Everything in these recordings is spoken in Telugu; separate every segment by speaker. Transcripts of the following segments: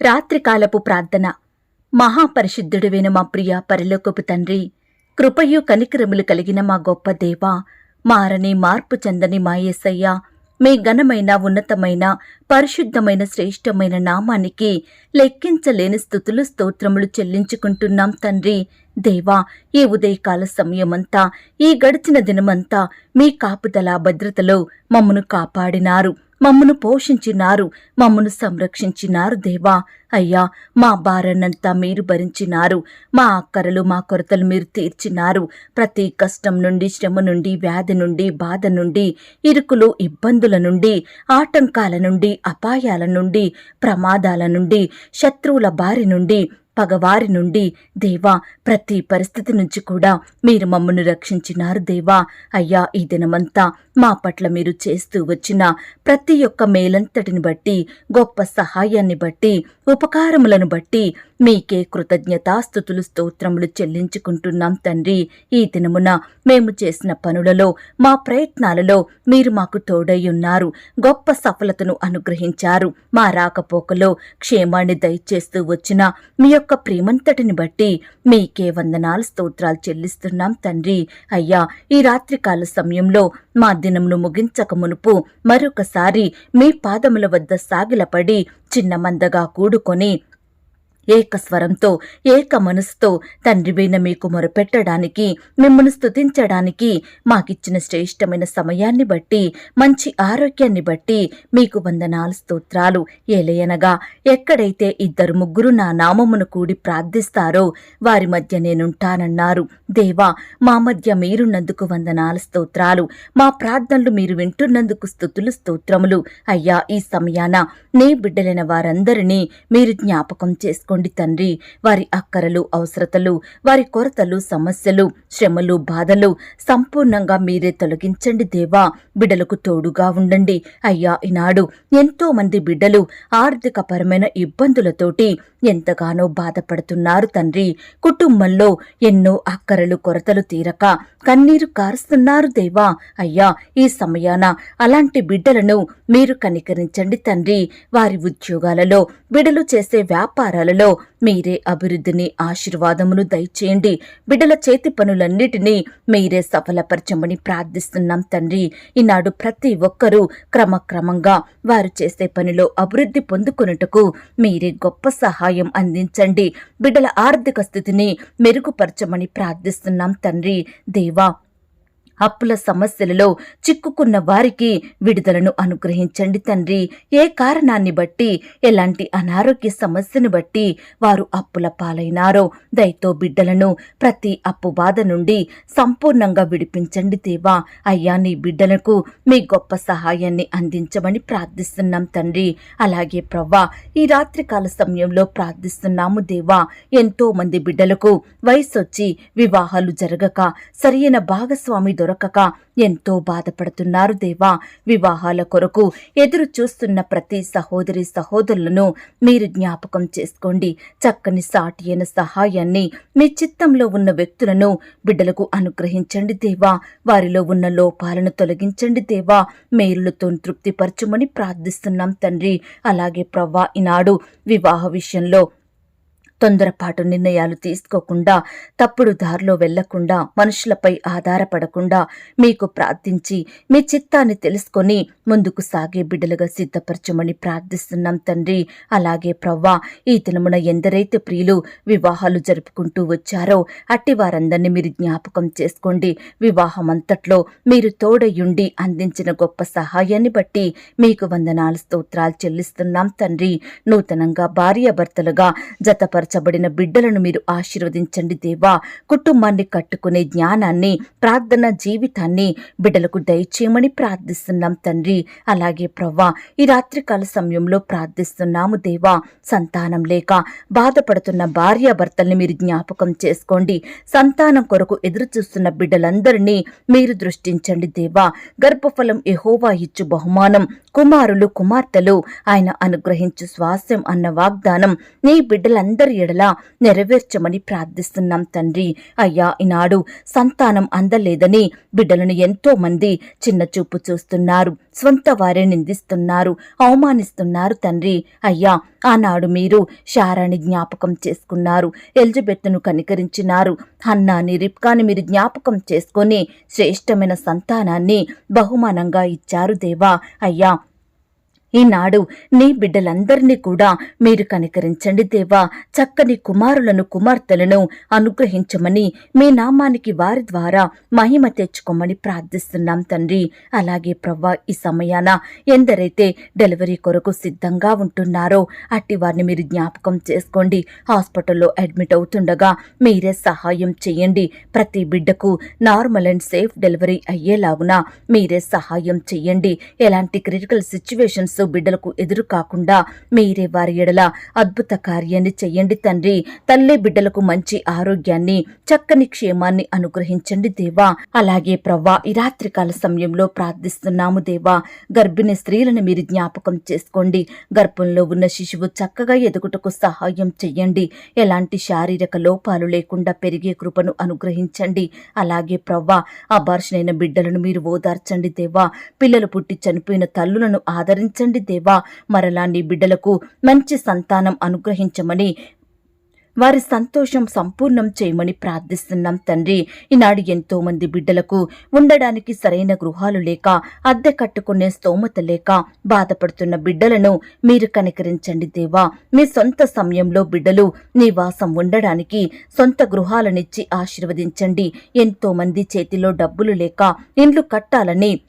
Speaker 1: రాత్రికాలపు ప్రార్థన. మహాపరిశుద్ధుడువైన మా ప్రియ పరిలోకపు తండ్రి కృపయు కనికరములు కలిగిన మా గొప్ప దేవా మారని మార్పు చెందని మా యేసయ్య మీ ఘనమైన ఉన్నతమైన పరిశుద్ధమైన శ్రేష్టమైన నామానికి లెక్కించలేని స్థుతులు స్తోత్రములు చెల్లించుకుంటున్నాం తండ్రి. దేవా ఈ ఉదయకాల సమయమంతా ఈ గడిచిన దినమంతా మీ కాపుదల భద్రతలో మమ్మను కాపాడినారు. మమ్మను పోషించినారు మమ్మను సంరక్షించినారు దేవా. అయ్యా మా భారాన్నంతా మీరు భరించినారు మా అక్కరలు మా కొరతలు మీరు తీర్చినారు. ప్రతి కష్టం నుండి శ్రమ నుండి వ్యాధి నుండి బాధ నుండి ఇరుకులు ఇబ్బందుల నుండి ఆటంకాల నుండి అపాయాల నుండి ప్రమాదాల నుండి శత్రువుల బారి నుండి పగవారి నుండి దేవా ప్రతి పరిస్థితి నుంచి కూడా మీరు మమ్మను రక్షించినారు దేవా. అయ్యా ఈ దినమంతా మా పట్ల మీరు చేస్తూ వచ్చిన ప్రతి ఒక్క మేలంతటిని బట్టి గొప్ప సహాయాన్ని బట్టి ఉపకారములను బట్టి మీకే కృతజ్ఞతాస్థుతులు స్తోత్రములు చెల్లించుకుంటున్నాం తండ్రి. ఈ దినమున మేము చేసిన పనులలో మా ప్రయత్నాలలో మీరు మాకు తోడై ఉన్నారు. గొప్ప సఫలతను అనుగ్రహించారు. మా రాకపోకలో క్షేమాన్ని దయచేస్తూ వచ్చిన మీ యొక్క ప్రేమంతటిని బట్టి మీకే వందనాలు స్తోత్రాలు చెల్లిస్తున్నాం తండ్రి. అయ్యా ఈ రాత్రికాల సమయంలో మా దినమును ముగించక మునుపు మరొకసారి మీ పాదముల వద్ద సాగిలపడి చిన్న మందగా కూడుకొని ఏకస్వరంతో ఏక మనసుతో తండ్రివైన మీకు మొరపెట్టడానికి మిమ్మల్ని స్థుతించడానికి మాకిచ్చిన శ్రేష్టమైన సమయాన్ని బట్టి మంచి ఆరోగ్యాన్ని బట్టి మీకు వందనాలు స్తోత్రాలు. ఏలయనగా ఎక్కడైతే ఇద్దరు ముగ్గురు నా నామమును కూడి ప్రార్థిస్తారో వారి మధ్య నేనుంటానన్నారు. దేవా మా మధ్య మీరున్నందుకు వందనాలు స్తోత్రాలు. మా ప్రార్థనలు మీరు వింటున్నందుకు స్థుతులు స్తోత్రములు. అయ్యా ఈ సమయాన నీ బిడ్డలైన వారందరినీ మీరు జ్ఞాపకం చేసుకోండి తండ్రి వారి అక్కరలు అవసరతలు వారి కొరతలు సమస్యలు శ్రమలు బాధలు సంపూర్ణంగా మీరే తొలగించండి దేవా. బిడ్డలకు తోడుగా ఉండండి. అయ్యా ఈనాడు ఎంతో మంది బిడ్డలు ఆర్థికపరమైన ఇబ్బందులతోటి ఎంతగానో బాధపడుతున్నారు తండ్రి. కుటుంబంలో ఎన్నో అక్కరలు కొరతలు తీరక కన్నీరు కారుస్తున్నారు దేవా. అయ్యా ఈ సమయాన అలాంటి బిడ్డలను మీరు కనికరించండి తండ్రి. వారి ఉద్యోగాలలో బిడ్డలు చేసే వ్యాపారాలలో మీరే అభివృద్ధిని ఆశీర్వాదమును దయచేయండి. బిడ్డల చేతి పనులన్నిటినీ మీరే సఫలపరచమని ప్రార్థిస్తున్నాం తండ్రి. ఈనాడు ప్రతి ఒక్కరూ క్రమక్రమంగా వారు చేసే పనిలో అభివృద్ధి పొందుకొనుటకు మీరే గొప్ప సహాయం అందించండి. బిడ్డల ఆర్థిక స్థితిని మెరుగుపరచమని ప్రార్థిస్తున్నాం తండ్రి. దేవా అప్పుల సమస్యలలో చిక్కుకున్న వారికి విడుదలను అనుగ్రహించండి తండ్రి. ఏ కారణాన్ని బట్టి ఎలాంటి అనారోగ్య సమస్యను బట్టి వారు అప్పుల పాలైనారో దయతో బిడ్డలను ప్రతి అప్పు బాధ నుండి సంపూర్ణంగా విడిపించండి దేవా. అయ్యా నీ బిడ్డలకు మీ గొప్ప సహాయాన్ని అందించమని ప్రార్థిస్తున్నాం తండ్రి. అలాగే ప్రవ్వా ఈ రాత్రికాల సమయంలో ప్రార్థిస్తున్నాము దేవా. ఎంతో మంది బిడ్డలకు వయసొచ్చి వివాహాలు జరగక సరియైన భాగస్వామి దొరకక ఎంతో బాధపడుతున్నారు దేవా. వివాహాల కొరకు ఎదురు చూస్తున్న ప్రతి సహోదరి సహోదరులను మీరు జ్ఞాపకం చేసుకోండి. చక్కని సాటి అయిన సహాయాన్ని మీ చిత్తంలో ఉన్న వ్యక్తులను బిడ్డలకు అనుగ్రహించండి దేవా. వారిలో ఉన్న లోపాలను తొలగించండి దేవా. మేలులతో తృప్తిపరచుమని ప్రార్థిస్తున్నాం తండ్రి. అలాగే ప్రవ్వా ఈనాడు వివాహ విషయంలో తొందరపాటు నిర్ణయాలు తీసుకోకుండా తప్పుడు దారిలో వెళ్ళకుండా మనుషులపై ఆధారపడకుండా మీకు ప్రార్థించి మీ చిత్తాన్ని తెలుసుకొని ముందుకు సాగే బిడ్డలుగా సిద్ధపరచమని ప్రార్థిస్తున్నాం తండ్రి. అలాగే ప్రవ్వా ఈ దినమున ఎందరైతే ప్రియులు వివాహాలు జరుపుకుంటూ వచ్చారో అట్టి వారందరినీ మీరు జ్ఞాపకం చేసుకోండి. వివాహం అంతట్లో మీరు తోడయుండి అందించిన గొప్ప సహాయాన్ని బట్టి మీకు వందనాలు స్తోత్రాలు చెల్లిస్తున్నాం తండ్రి. నూతనంగా భార్యాభర్తలుగా జతపర ఏర్పరచబడిన బిడ్డలను మీరు ఆశీర్వదించండి దేవా. కుటుంబాన్ని కట్టుకునే జ్ఞానాన్ని ప్రార్థన జీవితాన్ని బిడ్డలకు దయచేయమని ప్రార్థిస్తున్నాం తండ్రి. అలాగే ప్రవ్వా ఈ రాత్రికాల సమయంలో ప్రార్థిస్తున్నాము దేవా. సంతానం లేక బాధపడుతున్న భార్యాభర్తల్ని మీరు జ్ఞాపకం చేసుకోండి. సంతానం కొరకు ఎదురు చూస్తున్న బిడ్డలందరినీ మీరు దృష్టించండి దేవా. గర్భఫలం ఎహోవా ఇచ్చు బహుమానం. కుమారులు కుమార్తెలు ఆయన అనుగ్రహించు స్వాస్థ్యం అన్న వాగ్దానం. నీ బిడ్డలందరి ఎడల నెరవేర్చమని ప్రార్థిస్తున్నాం తండ్రి. అయ్యా ఈనాడు సంతానం అందలేదని బిడ్డలను ఎంతో మంది చిన్న చూపు చూస్తున్నారు. స్వంత వారే నిందిస్తున్నారు అవమానిస్తున్నారు తండ్రి. అయ్యా ఆనాడు మీరు శారాని జ్ఞాపకం చేసుకున్నారు ఎలిజబెత్ను కనికరించినారు. హన్నాని రిప్కాని మీరు జ్ఞాపకం చేసుకొని శ్రేష్టమైన సంతానాన్ని బహుమానంగా ఇచ్చారు దేవా. అయ్యా ఈనాడు నీ బిడ్డలందరినీ కూడా మీరు కనికరించండి దేవా. చక్కని కుమారులను కుమార్తెలను అనుగ్రహించమని మీ నామానికి వారి ద్వారా మహిమ తెచ్చుకోమని ప్రార్థిస్తున్నాం తండ్రి. అలాగే ప్రవ్వా ఈ సమయాన ఎందరైతే డెలివరీ కొరకు సిద్ధంగా ఉంటున్నారో అట్టి వారిని మీరు జ్ఞాపకం చేసుకోండి. హాస్పిటల్లో అడ్మిట్ అవుతుండగా మీరే సహాయం చేయండి. ప్రతి బిడ్డకు నార్మల్ అండ్ సేఫ్ డెలివరీ అయ్యేలాగున మీరే సహాయం చేయండి. ఎలాంటి క్రిటికల్ సిచ్యువేషన్స్ బిడ్డలకు ఎదురు కాకుండా మీరే వారి ఎడల అద్భుత కార్యాన్ని చెయ్యండి తండ్రి. తల్లి బిడ్డలకు మంచి ఆరోగ్యాన్ని చక్కని క్షేమాన్ని అనుగ్రహించండి దేవా. అలాగే ప్రవ్వా ఈ రాత్రికాల సమయంలో ప్రార్థిస్తున్నాము దేవా. గర్భిణీ స్త్రీలను మీరు జ్ఞాపకం చేసుకోండి. గర్భంలో ఉన్న శిశువు చక్కగా ఎదుగుటకు సహాయం చెయ్యండి. ఎలాంటి శారీరక లోపాలు లేకుండా పెరిగే కృపను అనుగ్రహించండి. అలాగే ప్రవ్వా అబార్షణైన బిడ్డలను మీరు ఓదార్చండి దేవా. పిల్లలు పుట్టి చనిపోయిన తల్లులను ఆదరించండి దేవా మరలా నీ బిడ్డలకు మంచి సంతానం అనుగ్రహించమని వారి సంతోషం సంపూర్ణం చేయమని ప్రార్థిస్తున్నాం తండ్రి. ఈనాడు ఎంతో మంది బిడ్డలకు ఉండడానికి సరైన గృహాలు లేక అద్దె కట్టుకునే స్తోమత లేక బాధపడుతున్న బిడ్డలను మీరు కనికరించండి దేవా. మీ సొంత సమయంలో బిడ్డలు నివాసం ఉండడానికి సొంత గృహాలనిచ్చి ఆశీర్వదించండి. ఎంతో మంది చేతిలో డబ్బులు లేక ఇండ్లు కట్టాలని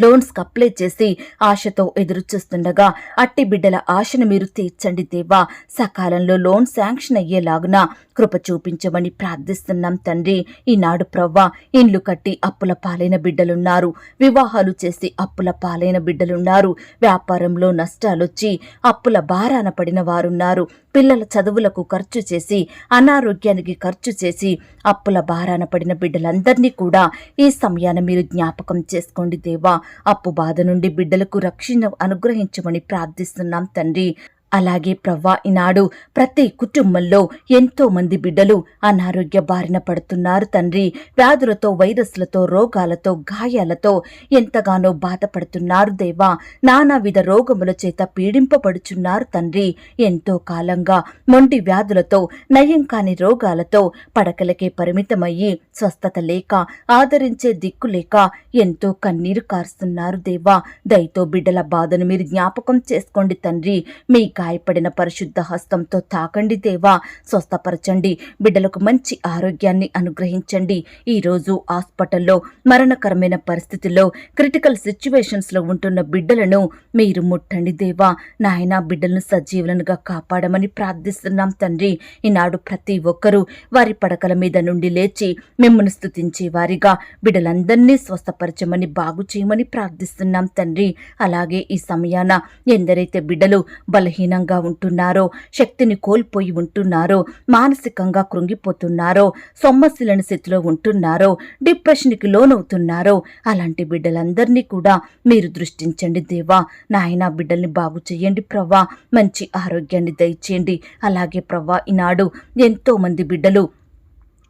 Speaker 1: లోన్స్ అప్లై చేసి ఆశతో ఎదురుచూస్తుండగా అట్టి బిడ్డల ఆశను మీరు తీర్చండి దేవా. సకాలంలో లోన్ శాంక్షన్ అయ్యేలాగున కృప చూపించమని ప్రార్థిస్తున్నాం తండ్రి. ఈనాడు ప్రవ్వ ఇండ్లు కట్టి అప్పుల పాలైన బిడ్డలున్నారు. వివాహాలు చేసి అప్పుల పాలైన బిడ్డలున్నారు. వ్యాపారంలో నష్టాలొచ్చి అప్పుల భారాన పడిన వారున్నారు. పిల్లల చదువులకు ఖర్చు చేసి అనారోగ్యానికి ఖర్చు చేసి అప్పుల భారాన పడిన బిడ్డలందరినీ కూడా ఈ సమయాన మీరు జ్ఞాపకం చేసుకోండి దేవా. అప్పు బాధ నుండి బిడ్డలకు రక్షణ అనుగ్రహించమని ప్రార్థిస్తున్నాం తండ్రి. అలాగే ప్రవ్వా ఈనాడు ప్రతి కుటుంబంలో ఎంతో మంది బిడ్డలు అనారోగ్య బారిన పడుతున్నారు తండ్రి. వ్యాధులతో వైరస్లతో రోగాలతో గాయాలతో ఎంతగానో బాధపడుతున్నారు దేవా. నానావిధ రోగముల చేత పీడింపబడుచున్నారు తండ్రి. ఎంతో కాలంగా మొండి వ్యాధులతో నయం కాని రోగాలతో పడకలకే పరిమితమయ్యి స్వస్థత లేక ఆదరించే దిక్కు లేక ఎంతో కన్నీరు కారుస్తున్నారు దేవా. దయతో బిడ్డల బాధను మీరు జ్ఞాపకం చేసుకోండి తండ్రి. మీ గాయపడిన పరిశుద్ధ హస్తంతో తాకండి దేవా స్వస్థపరచండి. బిడ్డలకు మంచి ఆరోగ్యాన్ని అనుగ్రహించండి. ఈరోజు హాస్పిటల్లో మరణకరమైన పరిస్థితుల్లో క్రిటికల్ సిచ్యువేషన్స్లో ఉంటున్న బిడ్డలను మీరు ముట్టండి దేవా. నాయన బిడ్డలను సజీవులనుగా కాపాడమని ప్రార్థిస్తున్నాం తండ్రి. ఈనాడు ప్రతి ఒక్కరూ వారి పడకల మీద నుండి లేచి మిమ్మల్ని స్తుతించే వారిగా బిడ్డలందరినీ స్వస్థపరచమని బాగు చేయమని ప్రార్థిస్తున్నాం తండ్రి. అలాగే ఈ సమయాన ఎందరైతే బిడ్డలు బలహీన బలహీనంగా ఉంటున్నారో శక్తిని కోల్పోయి ఉంటున్నారో మానసికంగా కృంగిపోతున్నారో సొమ్మసిలని స్థితిలో ఉంటున్నారో డిప్రెషన్కి లోనవుతున్నారో అలాంటి బిడ్డలందరినీ కూడా మీరు దృష్టించండి దేవా. నాయన బిడ్డల్ని బాగు చేయండి ప్రవ్వా మంచి ఆరోగ్యాన్ని దయచేయండి. అలాగే ప్రవ్వా ఈనాడు ఎంతో మంది బిడ్డలు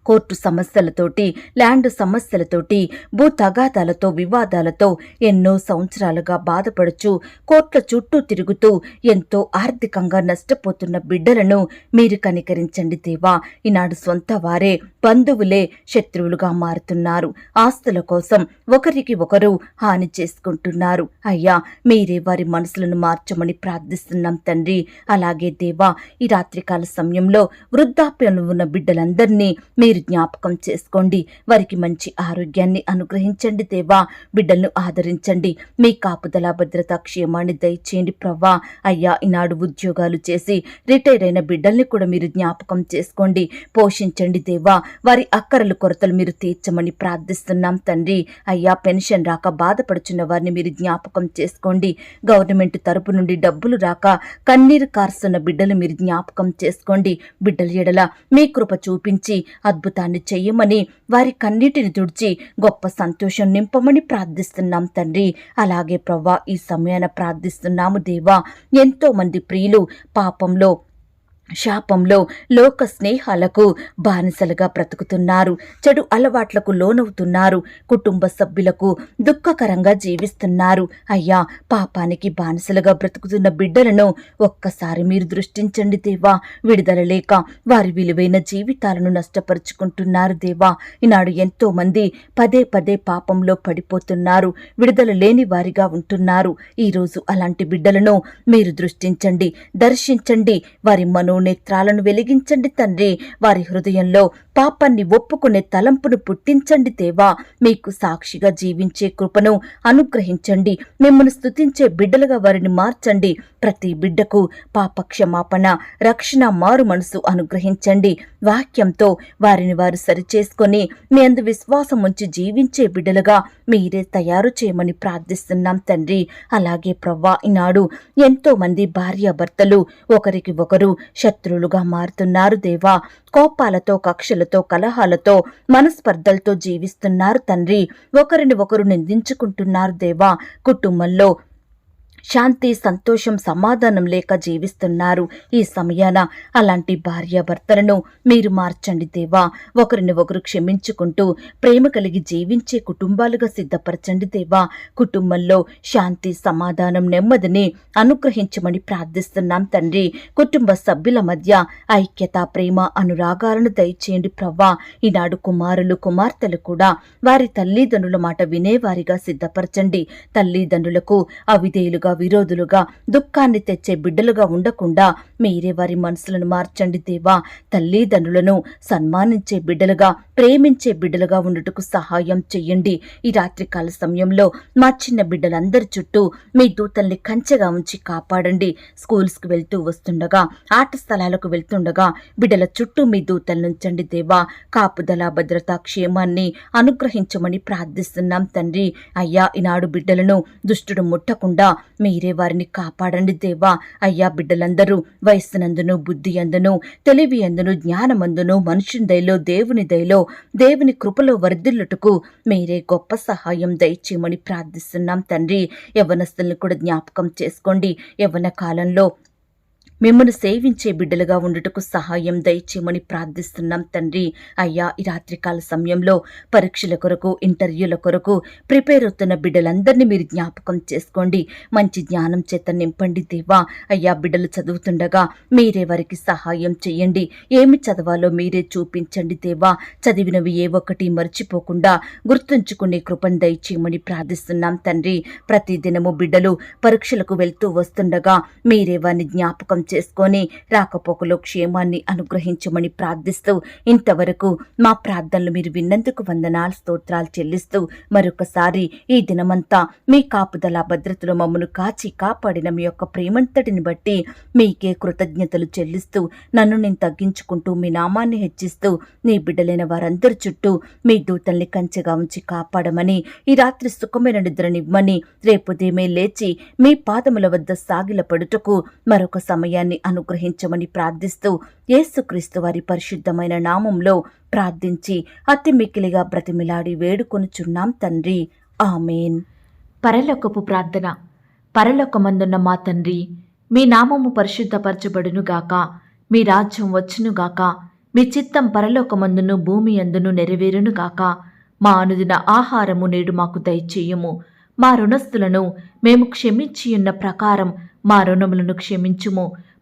Speaker 1: కోర్టు సమస్యలతోటి ల్యాండ్ సమస్యలతోటి భూ తగాదాలతో వివాదాలతో ఎన్నో సంవత్సరాలుగా బాధపడుచు కోర్టుల చుట్టూ తిరుగుతూ ఎంతో ఆర్థికంగా నష్టపోతున్న బిడ్డలను మీరు కనికరించండి దేవా. ఈనాడు సొంత వారే బంధువులే శత్రువులుగా మారుతున్నారు. ఆస్తుల కోసం ఒకరికి ఒకరు హాని చేసుకుంటున్నారు. అయ్యా మీరే వారి మనసులను మార్చమని ప్రార్థిస్తున్నాం తండ్రి. అలాగే దేవా ఈ రాత్రికాల సమయంలో వృద్ధాప్యంలో ఉన్న బిడ్డలందరినీ మీరు మీరు జ్ఞాపకం చేసుకోండి. వారికి మంచి ఆరోగ్యాన్ని అనుగ్రహించండి దేవా. బిడ్డలను ఆదరించండి. మీ కాపుదల భద్రత క్షేమాన్ని దయచేయండి ప్రవ్వా. అయ్యా ఈనాడు ఉద్యోగాలు చేసి రిటైర్ అయిన బిడ్డల్ని కూడా మీరు జ్ఞాపకం చేసుకోండి. పోషించండి దేవా. వారి అక్కరలు కొరతలు మీరు తీర్చమని ప్రార్థిస్తున్నాం తండ్రి. అయ్యా పెన్షన్ రాక బాధపడుచున్న వారిని మీరు జ్ఞాపకం చేసుకోండి. గవర్నమెంట్ తరపు నుండి డబ్బులు రాక కన్నీరు కార్స్తున్న బిడ్డలు మీరు జ్ఞాపకం చేసుకోండి. బిడ్డల ఎడల మీ కృప చూపించి అద్భుతాన్ని చెయ్యమని వారి కన్నీటిని తుడిచి గొప్ప సంతోషం నింపమని ప్రార్థిస్తున్నాం తండ్రి. అలాగే ప్రవ్వా ఈ సమయాన ప్రార్థిస్తున్నాము దేవా. ఎంతో మంది ప్రియులు పాపంలో శాపంలో లోక స్నేహాలకు బానిసలుగా బ్రతుకుతున్నారు. చెడు అలవాట్లకు లోనవుతున్నారు. కుటుంబ సభ్యులకు దుఃఖకరంగా జీవిస్తున్నారు. అయ్యా పాపానికి బానిసలుగా బ్రతుకుతున్న బిడ్డలను ఒక్కసారి మీరు దృష్టించండి దేవా. విడుదల లేక వారి విలువైన జీవితాలను నష్టపరుచుకుంటున్నారు దేవా. ఈనాడు ఎంతో మంది పదే పదే పాపంలో పడిపోతున్నారు. విడుదల లేని వారిగా ఉంటున్నారు. ఈరోజు అలాంటి బిడ్డలను మీరు దృష్టించండి దర్శించండి. వారి నేత్రాలను వెలిగించండి తండ్రి. వారి హృదయంలో పాపాన్ని ఒప్పుకునే తలంపును పుట్టించండి దేవా. మీకు సాక్షిగా జీవించే కృపను అనుగ్రహించండి. మిమ్మల్ని స్థుతించే బిడ్డలుగా వారిని మార్చండి. ప్రతి బిడ్డకు పాప క్షమాపణ రక్షణ మారు మనసు అనుగ్రహించండి. వాక్యంతో వారిని వారు సరిచేసుకొని మీ అందు విశ్వాసం ఉంచి జీవించే బిడ్డలుగా మీరే తయారు చేయమని ప్రార్థిస్తున్నాం తండ్రి. అలాగే ప్రవ్వా ఈనాడు ఎంతో మంది భార్యాభర్తలు ఒకరికి ఒకరు శత్రువులుగా మారుతున్నారు దేవా. కోపాలతో కక్షలతో కలహాలతో మనస్పర్ధలతో జీవిస్తున్నారు తండ్రి. ఒకరిని ఒకరు నిందించుకుంటున్నారు దేవా. కుటుంబంలో శాంతి సంతోషం సమాధానం లేక జీవిస్తున్నారు ఈ సమయాన. అలాంటి భార్యాభర్తలను మీరు మార్చండి దేవా. ఒకరిని ఒకరు క్షమించుకుంటూ ప్రేమ కలిగి జీవించే కుటుంబాలుగా సిద్ధపరచండి దేవా. కుటుంబంలో శాంతి సమాధానం నెమ్మదిని అనుగ్రహించమని ప్రార్థిస్తున్నాం తండ్రి. కుటుంబ సభ్యుల మధ్య ఐక్యత ప్రేమ అనురాగాలను దయచేయండి ప్రవ్వా. ఈనాడు కుమారులు కుమార్తెలు కూడా వారి తల్లిదండ్రుల మాట వినేవారిగా సిద్ధపరచండి. తల్లిదండ్రులకు అవిధేయులుగా విరోధులుగా దుఃఖాన్ని తెచ్చే బిడ్డలుగా ఉండకుండా మీరే వారి మనసులను మార్చండి దేవా. తల్లిదండ్రులను సన్మానించే బిడ్డలుగా ప్రేమించే బిడ్డలుగా ఉండుటకు సహాయం చెయ్యండి. ఈ రాత్రికాల సమయంలో మా చిన్న బిడ్డలందరి చుట్టూ మీ దూతల్ని కంచెగా ఉంచి కాపాడండి. స్కూల్స్కి వెళ్తూ వస్తుండగా ఆట స్థలాలకు వెళ్తుండగా బిడ్డల చుట్టూ మీ దూతలనుంచండి దేవా. కాపుదల భద్రత క్షేమాన్ని అనుగ్రహించమని ప్రార్థిస్తున్నాం తండ్రి. అయ్యా ఈనాడు బిడ్డలను దుష్టుడు ముట్టకుండా మీరే వారిని కాపాడండి దేవా. అయ్యా బిడ్డలందరూ వయస్సునందును బుద్ధి అందును తెలివి అందును జ్ఞానమందును మనుషుని దయలో దేవుని దయలో దేవుని కృపలో వర్ధిల్లుటకు మీరే గొప్ప సహాయం దయచేయమని ప్రార్థిస్తున్నాం తండ్రి. యవనస్తులను కూడా జ్ఞాపకం చేసుకోండి. యవన కాలంలో మిమ్మల్ని సేవించే బిడ్డలుగా ఉండుటకు సహాయం దయచేయమని ప్రార్థిస్తున్నాం తండ్రి. అయ్యా ఈ రాత్రికాల సమయంలో పరీక్షల కొరకు ఇంటర్వ్యూల కొరకు ప్రిపేర్ అవుతున్న బిడ్డలందరినీ మీరు జ్ఞాపకం చేసుకోండి. మంచి జ్ఞానం చేత నింపండి దేవా. అయ్యా బిడ్డలు చదువుతుండగా మీరే వారికి సహాయం చేయండి. ఏమి చదవాలో మీరే చూపించండి దేవా. చదివినవి ఏ ఒక్కటి మర్చిపోకుండా గుర్తుంచుకునే కృపను దయచేయమని ప్రార్థిస్తున్నాం తండ్రి. ప్రతిదినము బిడ్డలు పరీక్షలకు వెళ్తూ వస్తుండగా మీరే వారిని జ్ఞాపకం చేసుకొని రాకపోకలో క్షేమాన్ని అనుగ్రహించమని ప్రార్థిస్తూ ఇంతవరకు మా ప్రార్థనలు మీరు విన్నందుకు వందనాలు స్తోత్రాలు చెల్లిస్తూ మరొకసారి ఈ దినమంతా మీ కాపుదల భద్రతలు మమ్మను కాచి కాపాడిన మీ యొక్క ప్రేమంతటిని బట్టి మీకే కృతజ్ఞతలు చెల్లిస్తూ నన్ను నేను తగ్గించుకుంటూ మీ నామాన్ని హెచ్చిస్తూ నీ బిడ్డలైన వారందరి చుట్టూ మీ దూతల్ని కంచెగా ఉంచి కాపాడమని ఈ రాత్రి సుఖమైన నిద్రనివ్వమని రేపు ఉదయమే లేచి మీ పాదముల వద్ద సాగిల పడుటకు మరొక ధైర్యాన్ని అనుగ్రహించమని ప్రార్థిస్తూ యేసుక్రీస్తు వారి పరిశుద్ధమైన నామంలో ప్రార్థించి అతి మిక్కిలిగా బ్రతిమిలాడి వేడుకొనుచున్నాం తండ్రి. ఆమెన్.
Speaker 2: పరలోకపు ప్రార్థన. పరలోకమందున్న మా తండ్రి మీ నామము పరిశుద్ధపరచబడునుగాక మీ రాజ్యం వచ్చునుగాక మీ చిత్తం పరలోకమందును భూమి అందును నెరవేరునుగాక మా అనుదిన ఆహారము నేడు మాకు దయచేయము. మా రుణస్థులను మేము క్షమించియున్న ప్రకారం మా రుణములను క్షమించుము.